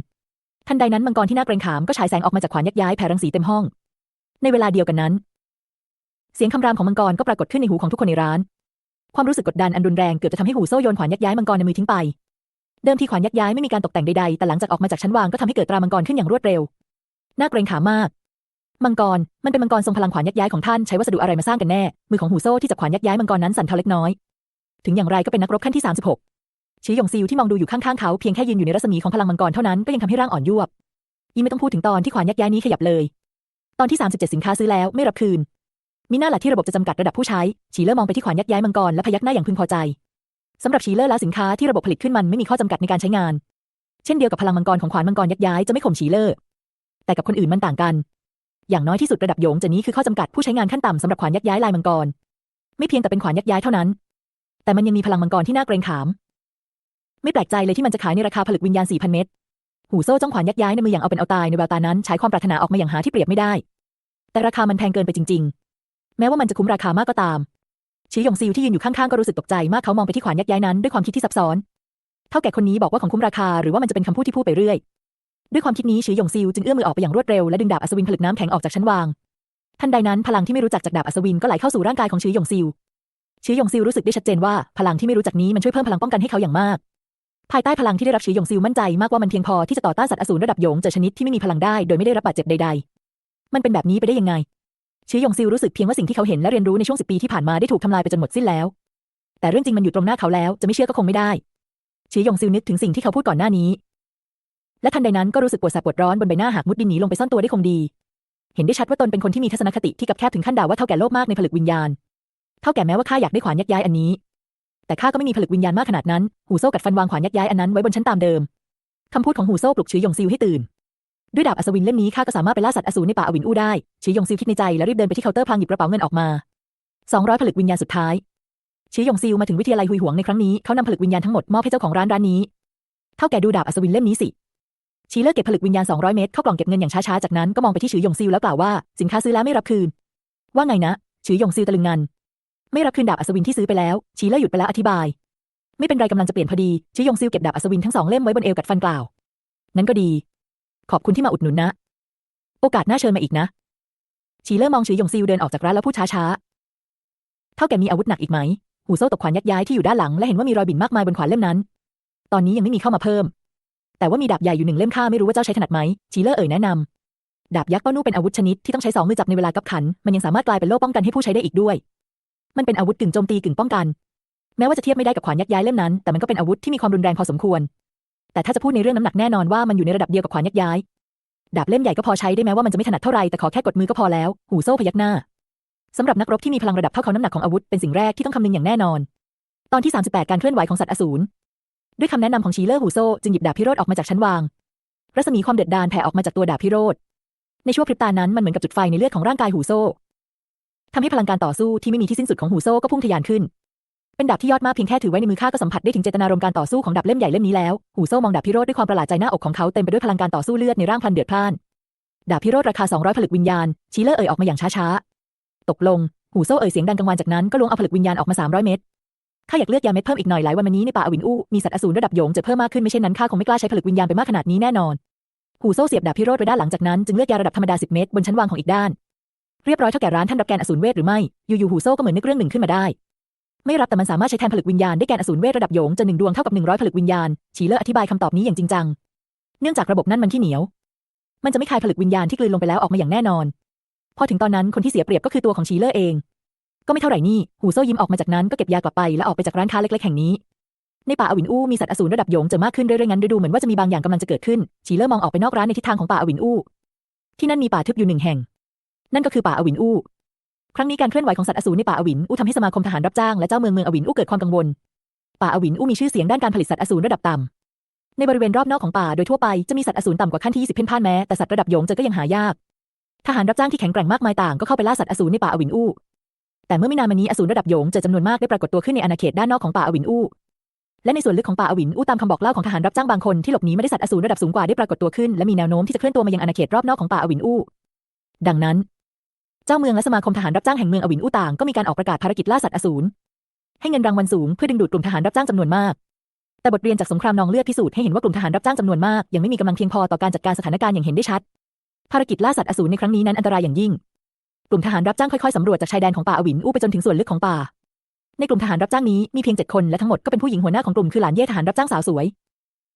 Speaker 1: ทันใดนั้นมังกรที่น่าเกรงขามก็ฉายแสงออกมาจากขวานยักย้ายแผ่รังสีเต็มห้อง ในเวลาเดียวกันนั้น เสียงคำรามของมังกรก็ปรากฏขึ้นในหูของทุกคนในร้าน ความรู้สึกกดดันอันรุนแรงเกือบจะทำให้หูโซ่โยนขวานยักย้ายมังกรในมือทิ้งไป เดิมทีขวานยักย้ายไม่มีการตกแต่งใดๆ แต่หลังจากออกมาจากชั้นวางก็ทำให้เกิดตรามังกรขึ้นอย่างรวดเร็ว น่าเกรงขามมาก มังกร มันเป็นมังกรทรงพลังขวานยักย้ายของท่านใช้วัสดุอะไรมาสร้างกันแน่ มือของหูโซ่ที่จับขวานยักย้ายมังกรนั้นสั่นเทาเล็กน้อย ถึงอย่างไรก็เป็นนักรบขั้นที่ 36ชีหยงซิวที่มองดูอยู่ข้างๆเขาเพียงแค่ยืนอยู่ในรัศมีของพลังมังกรเท่านั้นก็ยังทำให้ร่างอ่อนยวบยิ่งไม่ต้องพูดถึงตอนที่ขวานยักย้ายนี้ขยับเลย ตอนที่37สินค้าซื้อแล้วไม่รับคืน มีหน้าหละที่ระบบจะจำกัดระดับผู้ใช้ชีเลอร์มองไปที่ขวานยักย้ายมังกรและพยักหน้าอย่างพึงพอใจสำหรับชีเลอร์แล้วสินค้าที่ระบบผลิตขึ้นมันไม่มีข้อจำกัดในการใช้งาน เช่นเดียวกับพลังมังกรของขวานมังกรยักย้ายจะไม่ข่มชีเลอร์ แต่กับคนอื่นมันต่างกัน อย่างน้อยที่สุดระดับโยงจะนี้คือข้อจำกัดผู้ใช้งานขั้นต่ำสำหรับขวานยักย้ายลายมังกร ไม่เพียงแต่เป็นขวานยักย้ายเท่านั้น แต่มันยังมีพลังมังกรที่น่าเกรงขาม ไม่แปลกใจเลยที่มันจะขายในราคาผลึกวิญญาณ4,000เม็ดหูโซ่จ้องขวานยักย้ายในมืออย่างเอาเป็นเอาตายในแววตานั้นใช้ความปรารถนาออกมาอย่างหาที่เปรียบไม่ได้ แต่ราคามันแพงเกินไปจริงๆ แม้ว่ามันจะคุ้มราคามากก็ตามชีหยงซิวที่ยืนอยู่ข้างๆก็รู้สึกตกใจมากเขามองไปที่ขวานยักย้ายนั้นด้วยความคิดที่ซับซ้อนเท่าแก่คนนี้บอกว่าของคุ้มราคาหรือว่ามันจะเป็นคำพูดที่พูดไปเรื่อย ด้วยความคิดนี้ชีหยงซิวจึงเอื้อมมือออกไปอย่างรวดเร็วและดึงดาบอัศวินผลึกน้ำแข็งออกจากชั้นวางทันใดนั้นพลังที่ไม่รู้จักจากดาบอัศวินก็ไหลเข้าสู่ร่างกายของชีหยงซิวชีหยงซิวรู้สึกได้ชัดเจนว่าพลังที่ไม่รู้จักนี้มันช่วยเพิ่มพลังป้องกันให้เขาอย่างมาก ภายใต้พลังที่ได้รับชีหยงซิวมั่นใจมากว่ามันเพียงพอที่จะต่อต้านสัตว์อสูรระดับหยงเจอชนิดที่ไม่มีพลังได้โดยไม่ได้รับบาดเจ็บใด ๆ มันเป็นแบบนี้ไปได้ยังไง ชีหยงซิวรู้สึกเพียงว่าสิ่งที่เขาเห็นและเรียนรู้ในช่วงสิบปีที่ผ่านมาได้ถูกทำลายไปจนหมดสิ้นแล้ว แต่เรื่องจริงมันอยู่ตรงหน้าเขาแล้ว จะไม่เชื่อก็คงไม่ได้ชีหยงซิวนึกถึงสิ่งที่เขาพูดก่อนหน้านี้ และทันใดนั้นก็รู้สึกปวดแสบปวดร้อนบนใบหน้าหากมุดดินหนีลงไปซ่อนตัวได้คงดี เห็นได้ชัดว่าตนเป็นคนที่มีทัศนคติที่กับแคบถึงขั้นด่าว่าเท่าแก่โลภมากในผลึกวิญญาณ เท่าแก่แม้ว่าข้าอยากได้ขวานยักย้ายอันนี้ แต่ข้าก็ไม่มีผลึกวิญญาณมากขนาดนั้น หูโซ่กัดฟันวางขวานยักย้ายอันนั้นไว้บนชั้นตามเดิมคำพูดของหูโซ่ปลุกชื้อยงซิวให้ตื่น ด้วยดาบอัศวินเล่มนี้ข้าก็สามารถไปล่าสัตว์อสูรในป่าอวินอู้ได้ชื้อหยงซิวคิดในใจแล้วรีบเดินไปที่เคาน์เตอร์พลางหยิบกระเป๋าเงินออกมา200ผลึกวิญญาณสุดท้ายชื้อหยงซิวมาถึงวิทยาลัยหุยหวงในครั้งนี้เขานำผลึกวิญญาณทั้งหมดมอบให้เจ้าของร้านร้านนี้เท่าแก่ดูดาบอัศวินเล่มนี้สิชีเลิกเก็บผลึกวิญญาณ200 เม็ดเข้ากล่องเก็บเงินอย่างช้าๆ จากนั้นก็มองไปที่ฉือยงซิวแล้วกล่าวว่าสินค้าซื้อแล้วไม่รับคืน ว่าไงนะฉือยงซิวตะลึงงัน ไม่รับคืนดาบอัศวินที่ซื้อไปแล้ว ชีเลิกหยุดไปแล้วอธิบาย ไม่เป็นไรกำลังจะเปลี่ยนพอดีฉือยงซิวเก็บดาบอัศวินทั้งสองเล่มไว้บนเอวกัดฟันกล่าว นั้นก็ดี ขอบคุณที่มาอุดหนุนนะ โอกาสหน้าเชิญมาอีกนะชีเลิกมองฉือหยงซิวเดินออกจากร้านแล้วพูดช้าๆ เท่าแก่มีอาวุธหนักอีกไหม หูโซ่ตกขวานยักย้ายที่อยู่ด้านหลังและเห็นว่ามีรอยบิ่นมากมายบนขวานเล่มนั้น ตอนนี้ยังไม่มีเข้ามาเพิ่ม แต่ว่ามีดาบใหญ่อยู่หนึ่งเล่มข้าไม่รู้ว่าเจ้าใช้ถนัดไหมชีเลอร์เอ่ยแนะนำดาบยักษ์เป้านู่เป็นอาวุธชนิดที่ต้องใช้สองมือจับในเวลากับขัน มันยังสามารถกลายเป็นโล่ป้องกันให้ผู้ใช้ได้อีกด้วย มันเป็นอาวุธกึ่งโจมตีกึ่งป้องกัน แม้ว่าจะเทียบไม่ได้กับขวานยักษ์ย้ายเล่มนั้น แต่มันก็เป็นอาวุธที่มีความรุนแรงพอสมควร แต่ถ้าจะพูดในเรื่องน้ำหนักแน่นอนว่ามันอยู่ในระดับเดียวกับขวานยักย้าย ดาบเล่มใหญ่ก็พอใช้ได้แม้ว่ามันจะไม่ถนัดเท่าไรแต่ขอแค่กดมือก็พอแล้ว หูโซ่พยักหน้าสำหรับนักรบที่มีพลังระดับเท่าเขาน้ำหนักของอาวุธเป็นสิ่งแรกที่ต้องคำนึงอย่างแน่นอน ตอนที่ 38 การเคลื่อนไหวของสัตว์อสูรด้วยคำแนะนำของชีเลอร์หูโซ่จึงหยิบดาบพิโรธออกมาจากชั้นวาง รัศมีความเดือดดาลแผ่ออกมาจากตัวดาบพิโรธในช่วงพริบตานั้นมันเหมือนกับจุดไฟในเลือดของร่างกายหูโซ่ทำให้พลังการต่อสู้ที่ไม่มีที่สิ้นสุดของหูโซ่ก็พุ่งทะยานขึ้น เป็นดาบที่ยอดมากเพียงแค่ถือไว้ในมือข้าก็สัมผัสได้ถึงเจตนารมณ์การต่อสู้ของดาบเล่มใหญ่เล่มนี้แล้วหูโซ่มองดาบพิโรธด้วยความประหลาดใจหน้าอกของเขาเต็มไปด้วยพลังการต่อสู้เลือดในร่างพลันเดือดพล่านดาบพิโรธราคา200ผลึกวิญญาณชีเลอร์เอ่ยออกมาอย่างช้าๆตกลงหูโซ่เอ่ยเสียงดังกังวานจากนั้นก็ล้วงเอาผลึกวิญญาณออกมา300เม็ดข้าอยากเลือกยาเม็ดเพิ่มอีกหน่อยหลายวันมานี้ในป่าอวินอู้มีสัตว์อสูรระดับโยงจะเพิ่มมากขึ้นไม่เช่นนั้นข้าคงไม่กล้าใช้ผลึกวิญญาณไปมากขนาดนี้แน่นอนหูโซ่เสียบดาบพิโรธไปด้านหลังจากนั้นจึงเลือกยาระดับธรรมดา10เม็ดบนชั้นวางของอีกด้านเรียบร้อยเท่าแก่ร้านท่านรับแกนอสูรเวทหรือไม่อยู่ๆหูโซ่ก็เหมือนนึกเรื่องหนึ่งขึ้นมาได้ ไม่รับแต่มันสามารถใช้แทนผลึกวิญญาณได้แกนอสูรเวทระดับโยงจะหนึ่งดวงเท่ากับ100ผลึกวิญญาณชีเลอร์อธิบายคำตอบนี้อย่างจริงจัง เนื่องจากระบบนั้นมันที่เหนียว มันจะไม่คายผลึกวิญญาณที่กลืนลงไปแล้วออกมาอย่างแน่นอน พอถึงตอนนั้นคนที่เสียเปรียบก็คือตัวของชีเลอร์เอง ก็ไม่เท่าไหร่นี่หูโซ่ยิ้มออกมาจากนั้นก็เก็บยากลับไปและออกไปจากร้านค้าเล็กๆแห่งนี้ ในป่าอวินอู้มีสัตว์อสูรระดับโยงจอมากขึ้นเรื่อยๆงั้นดูเหมือนว่าจะมีบางอย่างกำลังจะเกิดขึ้นชีเลอร์มองออกไปนอกร้านในทิศทางของป่าอวินอู้ที่นั่นมีป่าทึบอยู่หนึ่งแห่ง นั่นก็คือป่าอวินอู้ ครั้งนี้การเคลื่อนไหวของสัตว์อสูรในป่าอวินอู้ทำให้สมาคมทหารรับจ้างและเจ้าเมืองเมืองอวินอู้เกิดความกังวล ป่าอวินอู้มีชื่อเสียงด้านการผลิตสัตว์อสูรระดับต่ำในบริเวณรอบนอกของป่าโดยทั่วไปจะมีสัตว์อสูรต่ำกว่าขั้นที่20เพ่นพ่านแม้แต่สัตว์ระดับโยงเจอก็ยังหายาก ทหารรับจ้างที่แข็งแกร่งมากมายต่างก็เข้าไปล่าสัตว์อสูรในป่าอวินอู้แต่เมื่อไม่นานมานี้อสูรระดับโยงเจอจำนวนมากได้ปรากฏตัวขึ้นในอาณาเขตด้านนอกของป่าอวินอู้และในส่วนลึกของป่าอวินอู้ตามคำบอกเล่าของทหารรับจ้างบางคนที่หลบหนีไม่ได้สัตว์อสูรระดับสูงกว่าได้ปรากฏตัวขึ้นและมีแนวโน้มที่จะเคลื่อนตัวมายังอาณาเขตรอบนอกของป่าอวินอู้ดังนั้น เจ้าเมืองและสมาคมทหารรับจ้างแห่งเมืองอวินอู้ต่างก็มีการออกประกาศภารกิจล่าสัตว์อสูรให้เงินรางวัลสูงเพื่อดึงดูดกลุ่มทหารรับจ้างจำนวนมาก แต่บทเรียนจากสงครามนองเลือดพิสูจน์ให้เห็นว่ากลุ่มทหารรับจ้างจำนวนมากยังไม่มีกำลังเพียงพอต่อการจัดการสถานการณ์อย่างเห็นได้ชัด ภารกิจล่าสัตว์อสูรในครั้งนี้นั้นอันตรายอย่างยิ่ง กลุ่มทหารรับจ้างค่อยๆสำรวจจากชายแดนของป่าอวินอู้ไปจนถึงส่วนลึกของป่า ในกลุ่มทหารรับจ้างนี้มีเพียงเจ็ดคนและทั้งหมดก็เป็นผู้หญิงหัวหน้าของกลุ่มคือหลานเย่ทหารรับจ้างสาวสวย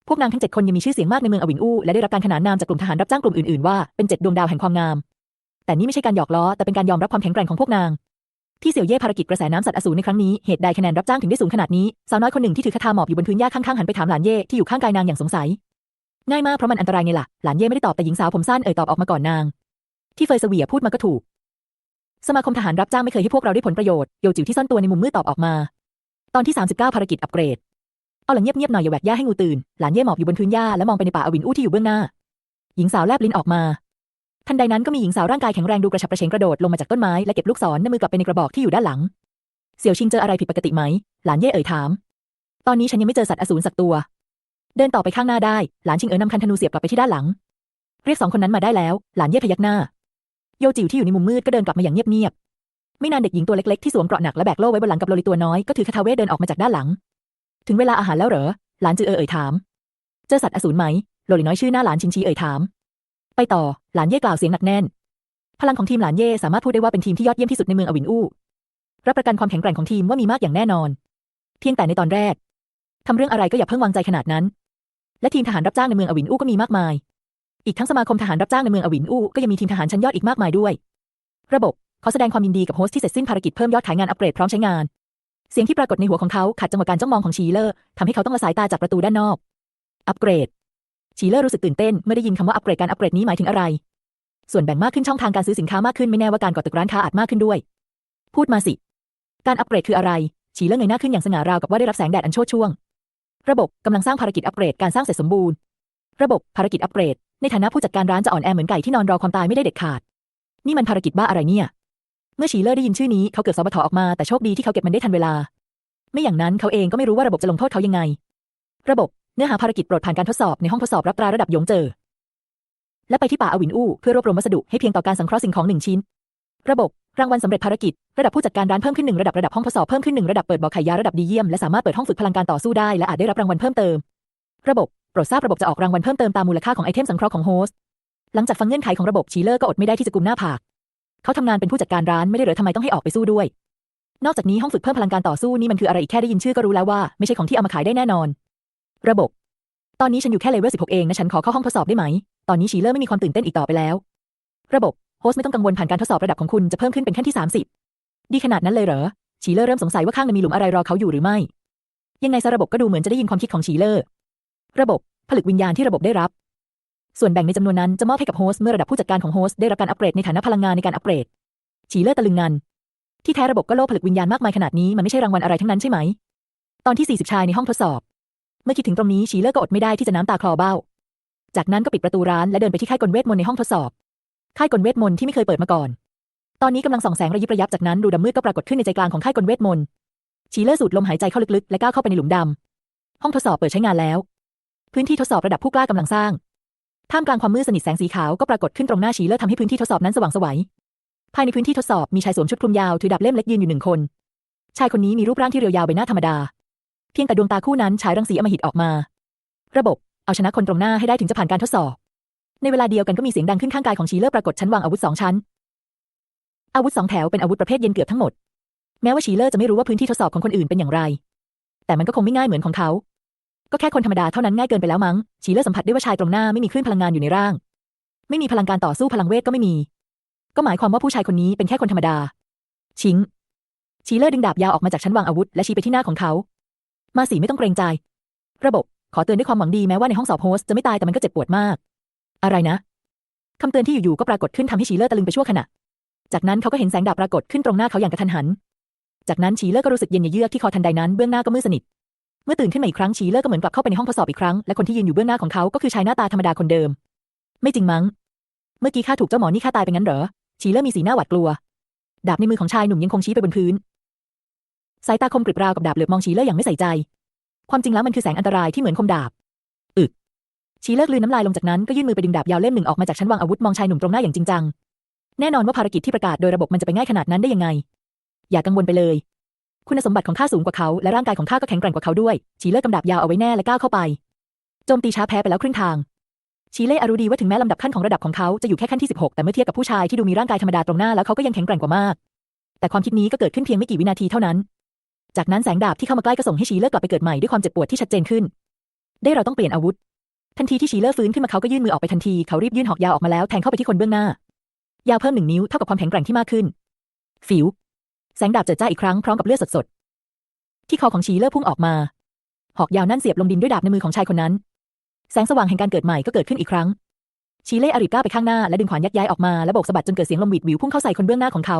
Speaker 1: พวกนางทั้งเจ็ดคนยังมีชื่อเสียงมากในเมืองอวินอู้และได้รับการขนานนามจากกลุ่มทหารรับจ้างกลุ่มอื่นๆว่าเป็นเจ็ดดวงดาวแห่งความงาม แต่นี่ไม่ใช่การหยอกล้อ แต่เป็นการยอมรับความแข็งแกร่งของพวกนาง ที่เสี่ยวเย่ภารกิจกระแสน้ำสัตว์อสูรในครั้งนี้ เหตุใดคะแนนรับจ้างถึงได้สูงขนาดนี้ สาวน้อยคนหนึ่งที่ถือคาถาหมอบอยู่บนพื้นหญ้าข้างๆหันไปถามหลานเย่ที่อยู่ข้างกายนางอย่างสงสัย ง่ายมากเพราะมันอันตรายไงล่ะ หลานเย่ไม่ได้ตอบแต่หญิงสาวผมสั้นเอ่ยตอบออกมาก่อนนาง ที่เฟยเสวียพูดมาก็ถูก สมาคมทหารรับจ้างไม่เคยให้พวกเราได้ผลประโยชน์ โยจิ๋วที่ซ่อนตัวในมุมมืดตอบออกมา ตอนที่ 39 ภารกิจอัปเกรด เอาหลังเงียบๆหน่อยอย่าแหวกหญ้าให้งูตื่น หลานเย่หมอบอยู่บนพื้นหญ้าและมองไปในป่าอวินอู้ที่อยู่เบื้องหน้า หญิงสาวแลบลิ้นออกมา ทันใดนั้นก็มีหญิงสาวร่างกายแข็งแรงดูกระฉับกระเฉงกระโดดลงมาจากต้นไม้และเก็บลูกศรในมือกลับไปในกระบอกที่อยู่ด้านหลัง เสี่ยวชิงเจออะไรผิดปกติไหม หลานเย่เอ่ยถาม ตอนนี้ฉันยังไม่เจอสัตว์อสูรสักตัว เดินต่อไปข้างหน้าได้ หลานชิงเอ๋อนำคันธนูเสียบกลับไปที่ด้านหลัง เรียกสองคนนั้นมาได้แล้ว หลานเย่พยักหน้า โยจิ๋วที่อยู่ในมุมมืดก็เดินกลับมาอย่างเงียบๆ ไม่นานเด็กหญิงตัวเล็กๆที่สวมเกราะหนักและแบกโล่ไว้บนหลังกับโลลิตัวน้อยก็ถือคาถาเวทเดินออกมาจากด้านหลัง ถึงเวลาอาหารแล้วเหรอ หลานจือเอ๋ยถาม เจอสัตว์อสูรไหม โลลิน้อยชื่อหน้าหลานชิงชีเอ่ยถาม ไปต่อ หลานเย่กล่าวเสียงหนักแน่น พลังของทีมหลานเย่สามารถพูดได้ว่าเป็นทีมที่ยอดเยี่ยมที่สุดในเมืองอวินอู้รับประกันความแข็งแกร่งของทีมว่ามีมากอย่างแน่นอน เพียงแต่ในตอนแรกทำเรื่องอะไรก็อย่าเพิ่งวางใจขนาดนั้น และทีมทหารรับจ้างในเมืองอวินอู้ก็มีมากมาย อีกทั้งสมาคมทหารรับจ้างในเมืองอวินอู้ก็ยังมีทีมทหารชั้นยอดอีกมากมายด้วย ระบบขอแสดงความยินดีกับโฮสต์ที่เสร็จสิ้นภารกิจเพิ่มยอดขายงานอัปเกรดพร้อมใช้งาน เสียงที่ปรากฏในหัวของเขาขัดจังหวะการจ้องมองของชีเลอร์ทำให้เขาต้องละสายตาจากประตูด้านนอก อัปเกรด ชีเลอร์รู้สึกตื่นเต้นเมื่อได้ยินคำว่าอัปเกรดการอัปเกรดนี้หมายถึงอะไร ส่วนแบ่งมากขึ้นช่องทางการซื้อสินค้ามากขึ้นไม่แน่ว่าการก่อตึกร้านค้าอาจมากขึ้นด้วย พูดมาสิ การอัปเกรดคืออะไร ชีเลอร์เงยหน้าขึ้นอย่างสง่าราวกับว่าได้รับแสงแดดอันโชติช่วง ระบบกำลังสร้างภารกิจอัปเกรดการสร้างเสร็จสมบูรณ์ ระบบภารกิจอัปเกรด ในฐานะผู้จัดการร้านจะอ่อนแอเหมือนไก่ที่นอนรอความตายไม่ได้เด็ดขาด นี่มันภารกิจบ้าอะไรเนี่ย เมื่อชีเลอร์ได้ยินชื่อนี้เขาเกิดสบถออกมาแต่โชคดีที่เขาเก็บมันได้ทันเวลา ไม่อย่างนั้นเขาเองก็ไม่รู้ว่าระบบจะลงโทษเขายังไง ระบบ เนื้อหาภารกิจโปรดผ่านการทดสอบในห้องทดสอบรับตราระดับหยงเจอ และไปที่ป่าอวินอู้เพื่อรวบรวมวัสดุให้เพียงต่อการสังเคราะห์สิ่งของหนึ่งชิ้น ระบบรางวัลสำเร็จภารกิจ ระดับผู้จัดการร้านเพิ่มขึ้นหนึ่งระดับระดับห้องทดสอบเพิ่มขึ้นหนึ่งระดับเปิดบ่อไข่ยาระดับดีเยี่ยมและสามารถเปิดห้องฝึกพลังการต่อสู้ได้และอาจได้รับรางวัลเพิ่มเติม ระบบโปรดทราบระบบจะออกรางวัลเพิ่มเติมตามมูลค่าของไอเทมสังเคราะห์ของโฮสต์หลังจากฟังเงื่อนไขของระบบชีเลอร์ก็อดไม่ได้ที่จะกุมหน้าผากเขาทำงานเป็นผู้จัดการร้านไม่ได้เหรอทำไมต้องให้ออกไปสู้ด้วย นอกจากนี้ห้องฝึกเพิ่มพลังการต่อสู้นี่มันคืออะไรอีกแค่ได้ยินชื่อก็รู้แล้วว่าไม่ใช่ของที่เอามาขายได้แน่นอน ระบบ ตอนนี้ฉันอยู่แค่เลเวล16 เองนะฉันขอเข้าห้องทดสอบได้ไหม ตอนนี้ชีเลอร์ไม่มีความตื่นเต้นอีกต่อไปแล้ว ระบบ โฮสต์ไม่ต้องกังวลผ่านการทดสอบระดับของคุณจะเพิ่มขึ้นเป็นขั้นที่ 30 ดีขนาดนั้นเลยเหรอ ชีเลอร์เริ่มสงสัยว่าข้างในมีหลุมอะไรรอเขาอยู่หรือไม่ ยังไงซะระบบก็ดูเหมือนจะได้ยินความคิดของชีเลอร์ ระบบ ผลึกวิญญาณที่ระบบได้รับ ส่วนแบ่งในจำนวนนั้นจะมอบให้กับโฮสต์เมื่อระดับผู้จัดการของโฮสต์ได้รับการอัปเกรดในฐานะพลังงานในการอัปเกรดชีเลอร์ตะลึงงันที่แท้ระบบก็โลภผลึกวิญญาณมากมายขนาดนี้มันไม่ใช่รางวัลอะไรทั้งนั้นใช่ไหม ตอนที่ 40 ชายในห้องทดสอบ เมื่อคิดถึงตรงนี้ชีเลอร์ก็อดไม่ได้ที่จะน้ำตาคลอเบ้า จากนั้นก็ปิดประตูร้านและเดินไปที่ค่ายกลเวทมนต์ในห้องทดสอบ ค่ายกลเวทมนต์ที่ไม่เคยเปิดมาก่อน ตอนนี้กำลังส่องแสงระยิบระยับจากนั้นดูดำมืดก็ปรากฏขึ้นในใจกลางของค่ายกลเวทมนต์ชีเลอร์สูดลมหายใจเข้าลึกๆและก้าวเข้าไปในหลุมดำห้องทดสอบเปิดใช้งานแล้ว พื้นที่ทดสอบระดับผู้กล้ากำลังสร้างท่ามกลางความมืดสนิทแสงสีขาวก็ปรากฏขึ้นตรงหน้าชีเลอร์ทำให้พื้นที่ทดสอบนั้นสว่างสวยภายในพื้นที่ทดสอบมีชายสวมชุดคลุมยาวถือดาบเล่มเล็กยืนอยู่หนึ่งคน ชายคนนี้มีรูปร่างที่เรียวยาวใบหน้าธรรมดา เพียงแต่ดวงตาคู่นั้นฉายรังสีอมหิตออกมา ระบบเอาชนะคนตรงหน้าให้ได้ถึงจะผ่านการทดสอบ ในเวลาเดียวกันก็มีเสียงดังขึ้นข้างกายของชีเลอร์ปรากฏชั้นวางอาวุธสองชั้น อาวุธสองแถวเป็นอาวุธประเภทเย็นเกือบทั้งหมด แม้ว่าชีเลอร์จะไม่รู้ว่าพื้นที่ทดสอบของคนอื่นเป็นอย่างไร แต่มันก็คงไม่ง่ายเหมือนของเขา ก็แค่คนธรรมดาเท่านั้นง่ายเกินไปแล้วมั้ง ชีเลอร์สัมผัสได้ว่าชายตรงหน้าไม่มีคลื่นพลังงานอยู่ในร่าง ไม่มีพลังการต่อสู้พลังเวทก็ไม่มี ก็หมายความว่าผู้ชายคนนี้เป็นแค่คนธรรมดา ชิงชีเลอร์ดึงดาบยาวออกมาจากชั้นวางอาวุธและชี้ไปที่หน้าของเขา มาสิไม่ต้องเกรงใจ ระบบขอเตือนด้วยความหวังดีแม้ว่าในห้องสอบโฮสจะไม่ตายแต่มันก็เจ็บปวดมาก อะไรนะคำเตือนที่อยู่ๆก็ปรากฏขึ้นทำให้ชีเลอร์ตะลึงไปชั่วขณะ จากนั้นเขาก็เห็นแสงดาบปรากฏขึ้นตรงหน้าเขาอย่างกระทันหัน จากนั้นชีเลอร์ก็รู้สึกเย็นเยือกที่คอทันใดนั้นเบื้องหน้าก็มืดสนิท เมื่อตื่นขึ้นมาอีกครั้งชีเลอร์ก็เหมือนกลับเข้าไปในห้องทดสอบอีกครั้งและคนที่ยืนอยู่เบื้องหน้าของเขาก็คือชายหน้าตาธรรมดาคนเดิม ไม่จริงมั้ง เมื่อกี้ข้าถูกเจ้าหมอนี่ฆ่าตายไปงั้นเหรอชีเลอร์มีสีหน้าหวาดกลัว ดาบในมือของชายหนุ่มยังคงชี้ไปบนพื้น สายตาคมกริบราวกับดาบเหลือบมองชีเลอร์อย่างไม่ใส่ใจ ความจริงแล้วมันคือแสงอันตรายที่เหมือนคมดาบ อึกชีเลอร์กลืนน้ำลายลงจากนั้นก็ยื่นมือไปดึงดาบยาวเล่มหนึ่งออกมาจากชั้นวางอาวุธมองชายหนุ่มตรงหน้าอย่างจริงจัง แน่นอนว่าภารกิจที่ประกาศโดยระบบมันจะไปง่ายขนาดนั้นได้ยังไง อย่ากังวลไปเลย คุณสมบัติของข้าสูงกว่าเขาและร่างกายของข้าก็แข็งแกร่งกว่าเขาด้วย ชีเลอร์กำดาบยาวเอาไว้แน่และก้าวเข้าไป โจมตีช้าแพ้ไปแล้วครึ่งทาง ชีเล่อรู้ดีว่าถึงแม้ลำดับขั้นของระดับของเขาจะอยู่แค่ขั้นที่ 16 แต่เมื่อเทียบกับผู้ชายที่ดูมีร่างกายธรรมดาตรงหน้าแล้วเขาก็ยังแข็งแกร่งกว่ามาก แต่ความคิดนี้ก็เกิดขึ้นเพียงไม่กี่วินาทีเท่านั้น จากนั้นแสงดาบที่เข้ามาใกล้ก็ส่งให้ชีเลอร์กลับไปเกิดใหม่ด้วยความเจ็บปวดที่ชัดเจนขึ้น ได้เราต้องเปลี่ยนอาวุธ ทันทีที่ชีเลอร์ฟื้นขึ้นมาเขาก็ยื่นมือออกไปทันทีเขารีบยื่นหอกยาวออกมาแล้วแทงเข้าไปที่คนเบื้องหน้า ยาวเพิ่มหนึ่งนิ้วเท่ากับความแข็งแกร่งที่มากขึ้น ฟิว แสงดาบเจิดจ้าอีกครั้งพร้อมกับเลือดสดๆที่คอของชีเล่อพุ่งออกมา หอกยาวนั่นเสียบลงดินด้วยดาบในมือของชายคนนั้น แสงสว่างแห่งการเกิดใหม่ก็เกิดขึ้นอีกครั้งชีเล่อริก้าไปข้างหน้าและดึงขวานยักย้ายออกมาและโบกสะบัดจนเกิดเสียงลมหวิดหวิวพุ่งเข้าใส่คนเบื้องหน้าของเขา